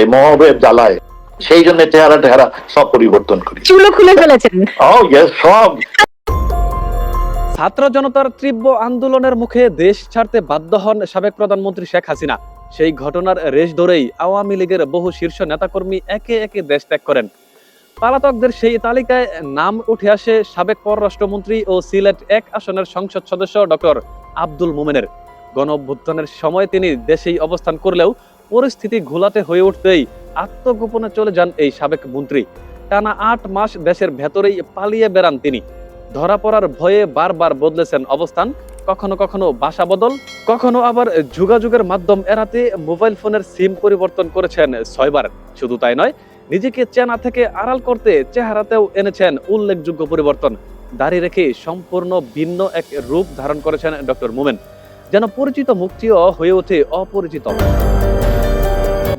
এই মহাবের জ্বালায় সেই জন্য চেহারা টেহারা সব পরিবর্তন করি। চুলো খুলে ফেলেছেন। ও ইয়েস সব। ছাত্র জনতার তীব্র আন্দোলনের মুখে দেশ ছাড়তে বাধ্য হন সাবেক প্রধানমন্ত্রী শেখ হাসিনা। সেই ঘটনার রেশ ধরেই আওয়ামী লীগের বহু শীর্ষ নেতাকর্মী একে একে দেশ ত্যাগ করেন। পালাতকদের সেই তালিকায় নাম উঠে আসে সাবেক পররাষ্ট্রমন্ত্রী ও সিলেট এক আসনের সংসদ সদস্য ডক্টর আব্দুল মোমেনের। গণ অভ্যুত্থানের সময় তিনি দেশেই অবস্থান করলেও পরিস্থিতি ঘোলাটে হয়ে উঠতেই আত্মগোপনে চলে যান এই সাবেক মন্ত্রী। টানা আট মাস দেশের ভেতরেই পালিয়ে বেড়ান তিনি। ধরা পড়ার ভয়ে বারবার বদলেছেন অবস্থান, কখনো কখনো বাসা বদল, কখনো আবার যোগাযোগের মাধ্যম এড়াতে মোবাইল ফোনের সিম পরিবর্তন করেছেন ছয়বার। শুধু তাই নয়, নিজেকে চেনা থেকে আড়াল করতে চেহারাতেও এনেছেন উল্লেখযোগ্য পরিবর্তন। দাঁড়িয়ে রেখে সম্পূর্ণ ভিন্ন এক রূপ ধারণ করেছেন ডক্টর মোমেন। যেন পরিচিত মুক্তিও হয়ে ওঠে অপরিচিত।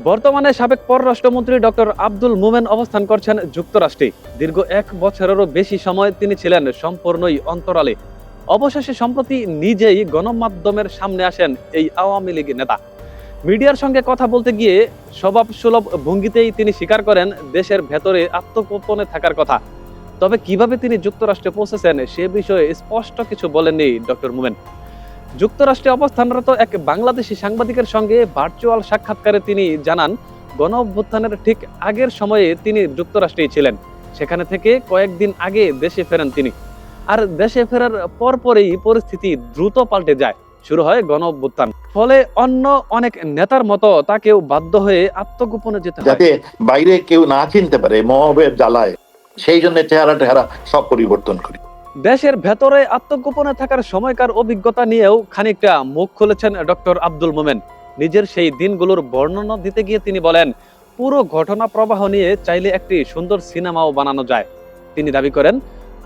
বর্তমানে সাবেক পররাষ্ট্রমন্ত্রী ডক্টর আব্দুল মোমেন অবস্থান করছেন যুক্তরাষ্ট্রে। দীর্ঘ এক বছরেরও বেশি সময় তিনি ছিলেন সম্পূর্ণই অন্তরালে। অবশেষে সম্প্রতি নিজেই গণমাধ্যমের সামনে আসেন এই আওয়ামী লীগ নেতা। মিডিয়ার সঙ্গে কথা বলতে গিয়ে স্বভাব সুলভ ভঙ্গিতেই তিনি স্বীকার করেন, দেশের ভেতরে আত্মগোপনে থাকার কথা। তবে কীভাবে তিনি যুক্তরাষ্ট্রে পৌঁছেছেন সে বিষয়ে স্পষ্ট কিছু বলেননি ডক্টর মোমেন। যুক্তরাষ্ট্রে অবস্থানরত এক বাংলাদেশি সাংবাদিকের সঙ্গে ভার্চুয়াল সাক্ষাৎকারে তিনি জানান গণ অভ্যুত্থানের ঠিক আগের সময়ে তিনি যুক্তরাষ্ট্রেই ছিলেন। সেখানে থেকে কয়েকদিন আগে দেশে ফেরেন তিনি। আর দেশে ফেরার পরপরই পরিস্থিতি দ্রুত পাল্টে যায়। শুরু হয় গণ অভ্যুত্থান ফলে অন্য অনেক নেতার মতো তাকেও বাধ্য হয়ে আত্মগোপনে যেতে যাতে বাইরে কেউ না চিনতে পারে মহাবের জ্বালায়। সেই জন্য চেহারা টেহারা সব পরিবর্তন করি। দেশের ভেতরে আত্মগোপনে থাকার সময়কার অভিজ্ঞতা নিয়েও খানিকটা মুখ খুলেছেন ডক্টর আব্দুল মোমেন। নিজের সেই দিনগুলোর বর্ণনা দিতে গিয়ে তিনি বলেন, পুরো ঘটনা প্রবাহ নিয়ে চাইলে একটি সুন্দর সিনেমাও বানানো যায়। তিনি দাবি করেন,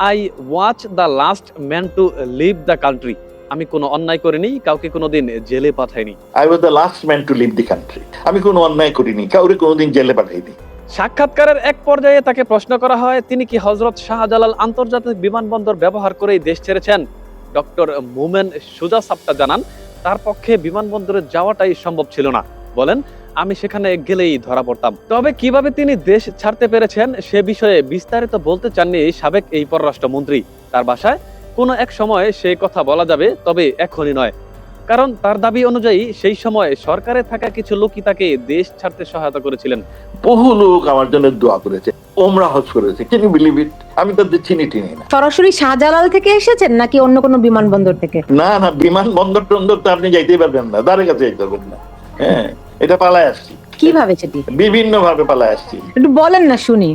I watch the last man to leave the country. আমি কোনো অন্যায় করিনি, কাউকে কোনোদিন জেলে পাঠাইনি। I was the last man to leave the country. আমি কোনো অন্যায় করিনি, কাউরে কোনোদিন জেলে পাঠাইনি। সাক্ষাৎকারের এক পর্যায়ে তাকে প্রশ্ন করা হয়, তিনি কি হজরত শাহজালাল আন্তর্জাতিক বিমানবন্দর ব্যবহার করেই দেশ ছেড়েছেন? ডক্টর মোমেন সুজা সাপ্তা জানান, তার পক্ষে বিমানবন্দরে যাওয়াটাই সম্ভব ছিল না। বলেন, আমি সেখানে গেলেই ধরা পড়তাম। তবে কীভাবে তিনি দেশ ছাড়তে পেরেছেন সে বিষয়ে বিস্তারিত বলতে চাননি সাবেক এই পররাষ্ট্রমন্ত্রী। তার বাসায় কোনো এক সময় সেই কথা বলা যাবে, তবে এখনই নয়। কারণ তার দাবি অনুযায়ী সেই সময় সরকারে থাকা কিছু লোকই তাকে দেশ ছাড়তে সহায়তা করেছিলেন। বহু লোক আমার জন্য দোয়া করেছে ওমরা হজ করেছে কেন বিলিভ ইট আমি তাদের চিনি টিনি না। সরাসরি শাহজালাল থেকে এসেছেন নাকি অন্য কোনো বিমানবন্দর থেকে? না না বিমান বন্দর টন্দর তো আপনি যাইতেই পারবেন না দ্বারের কাছে যাইতে পারবেন না। হ্যাঁ এটা পালায় আসছি। কীভাবে সেটি বিভিন্ন ভাবে পালায় আসছি। একটু বলেন না শুনি।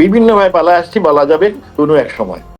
বিভিন্ন ভাবে পালায় আসছি বলা যাবে কোনো এক সময়।